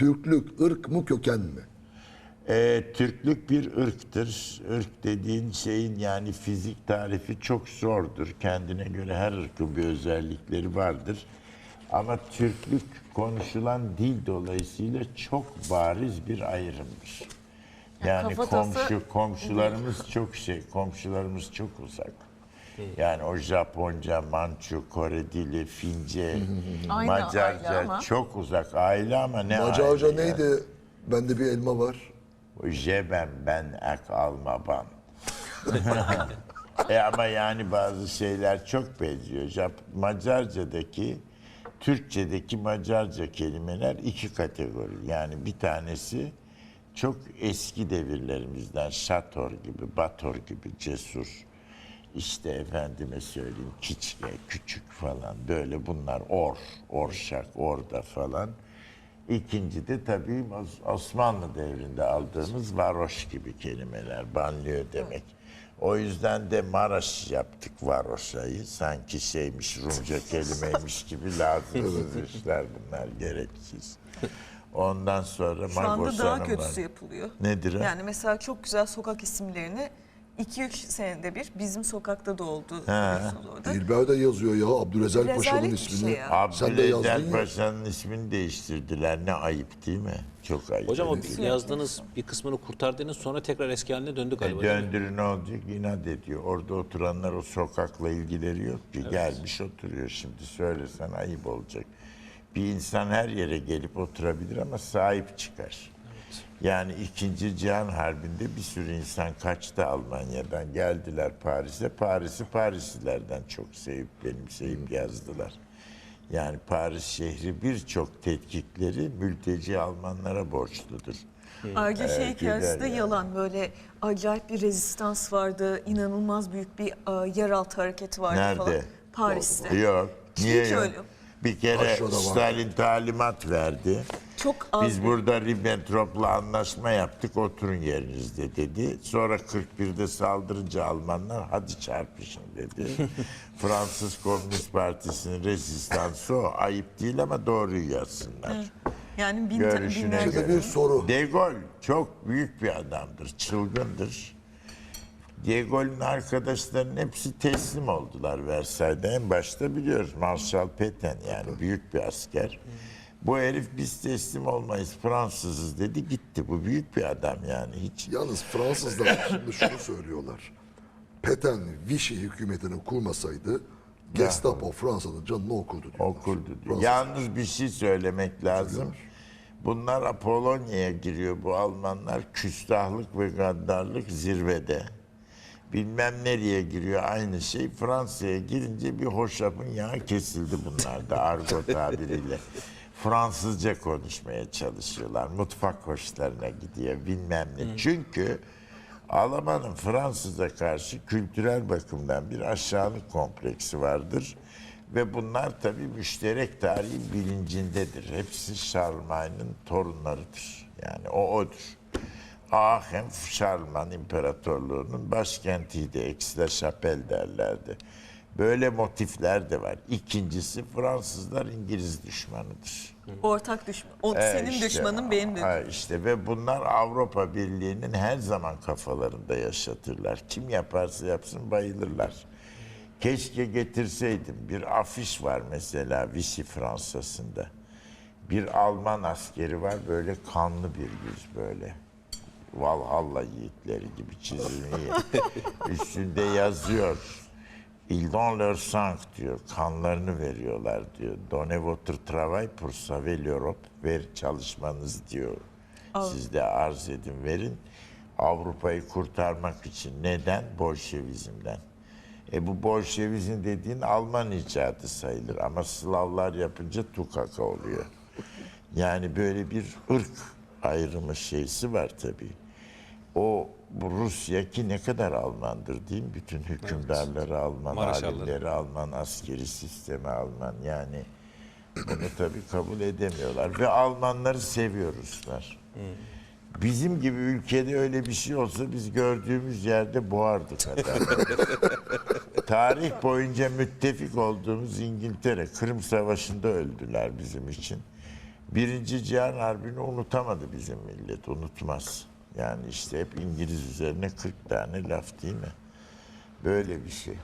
Türklük ırk mı köken mi? Ee, Türklük bir ırktır. Irk dediğin şeyin yani fizik tarifi çok zordur. Kendine göre her ırkın bir özellikleri vardır. Ama Türklük konuşulan dil dolayısıyla çok bariz bir ayrımdır. Yani kafatası- komşu komşularımız çok şey, komşularımız çok uzak. Yani o Japonca, Mançu, Kore dili, Fince, Aynı Macarca ama. çok uzak aile ama ne Macarca aile ya? neydi? Bende bir elma var. Jebem ben ek alma ban. e ama yani bazı şeyler çok benziyor. Jap Macarca'daki Türkçedeki Macarca kelimeler iki kategori. Yani bir tanesi çok eski devirlerimizden şator gibi, bator gibi cesur. İşte efendime söyleyeyim kiçke, küçük falan böyle bunlar or, orşak, orada falan. İkinci de tabii Os- Osmanlı devrinde aldığımız varoş gibi kelimeler, banliyö demek. O yüzden de Maraş yaptık varoşayı. Sanki şeymiş, Rumca kelimeymiş gibi lazımsız işler bunlar, gereksiz. Ondan sonra Şu anda Magos daha Hanım kötüsü yapılıyor. Nedir o? Yani mesela çok güzel sokak isimlerini 2-3 senede bir bizim sokakta da oldu. He. biliyorsunuz orada. Dilber de yazıyor ya Abdürezel Rezalet Paşa'nın bir şey ismini. ya. Sen de yazdın Abdülezel ya. Paşa'nın ismini değiştirdiler. Ne ayıp değil mi? Çok ayıp. Hocam o bir- değil. yazdığınız bir kısmını kurtardınız sonra tekrar eski haline döndü E, galiba. değil mi? döndürü ne olacak? İnat ediyor. Orada oturanlar o sokakla ilgileri yok ki. Gelmiş oturuyor şimdi. Söylesen ayıp olacak. Bir insan her yere gelip oturabilir ama sahip çıkar. Yani ikinci Cihan Harbi'nde bir sürü insan kaçtı Almanya'dan. Geldiler Paris'e. Paris'i Parislilerden çok sevip benimseyip yazdılar. Yani Paris şehri birçok tetkikleri mülteci Almanlara borçludur. Şey Evet, hikayesi güzel de yani. yalan. Böyle acayip bir rezistans vardı. inanılmaz büyük bir e, yeraltı hareketi vardı falan. Nerede? Paris'te. Yok. Niye Hiç yok? öyle. Bir kere Aşağıda var. Stalin talimat verdi. Çok az Biz burada Ribbentrop'la anlaşma yaptık oturun yerinizde dedi. Sonra 41'de saldırınca Almanlar hadi çarpışın dedi. Fransız Komünist Partisi'nin rezistansı o. Ayıp değil ama doğruyu yazsınlar. yani bin, Görüşüne binlerce göre. bir soru. De Gaulle çok büyük bir adamdır, çılgındır. Gaulle'ün arkadaşlarının hepsi teslim oldular Versay'da. En başta biliyoruz Marshal Petain yani büyük bir asker. Bu herif biz teslim olmayız Fransızız dedi gitti. Bu büyük bir adam yani hiç. Yalnız Fransızlar şimdi şunu söylüyorlar. Petain Vichy hükümetini kurmasaydı Gestapo Fransa'nın canını okurdu diyorlar. Okurdu diyor. Fransız. Yalnız bir şey söylemek lazım. Bunlar Polonya'ya giriyor bu Almanlar. Küstahlık ve gaddarlık zirvede. Bilmem nereye giriyor aynı şey. Fransa'ya girince bir hoşafın yağı kesildi bunlarda argo tabiriyle. Fransızca konuşmaya çalışıyorlar. Mutfak hoşlarına gidiyor bilmem ne. Çünkü Alman'ın Fransız'a karşı kültürel bakımdan bir aşağılık kompleksi vardır. Ve bunlar tabii müşterek tarihin bilincindedir. Hepsi Charlemagne'ın torunlarıdır. Yani o odur. Aachen, Charlemagne İmparatorluğu'nun başkentiydi. Aix-la-Chapelle derlerdi. Böyle motifler de var. İkincisi Fransızlar İngiliz düşmanıdır. ortak düşman. O, E, senin işte, düşmanın benim de. ha, işte ve bunlar Avrupa Birliği'nin her zaman kafalarında yaşatırlar. Kim yaparsa yapsın bayılırlar. Keşke getirseydim. Bir afiş var mesela Vichy Fransa'sında. Bir Alman askeri var böyle kanlı bir yüz böyle. Valhalla yiğitleri gibi çizilmeyi. Üstünde yazıyor. Ils donnent leur sang diyor. Kanlarını veriyorlar diyor. Donnez votre travail pour sauver l'Europe. Ver çalışmanız diyor. Siz de arz edin verin. Avrupa'yı kurtarmak için. Neden? Bolşevizmden. E bu Bolşevizm dediğin Alman icadı sayılır. Ama Slavlar yapınca tukaka oluyor. Yani böyle bir ırk ayrımı şeysi var tabii. O Rusya ki ne kadar Almandır değil mi? Bütün hükümdarları Alman, Maraşalları. alimleri Alman, askeri sistemi Alman. Yani bunu tabii kabul edemiyorlar. Ve Almanları seviyor Ruslar. Bizim gibi ülkede öyle bir şey olsa biz gördüğümüz yerde boğardık hatta. Tarih boyunca müttefik olduğumuz İngiltere, Kırım Savaşı'nda öldüler bizim için. Birinci Cihan Harbi'ni unutamadı bizim millet, unutmaz. Yani işte hep İngiliz üzerine 40 tane laf değil mi? Böyle bir şey.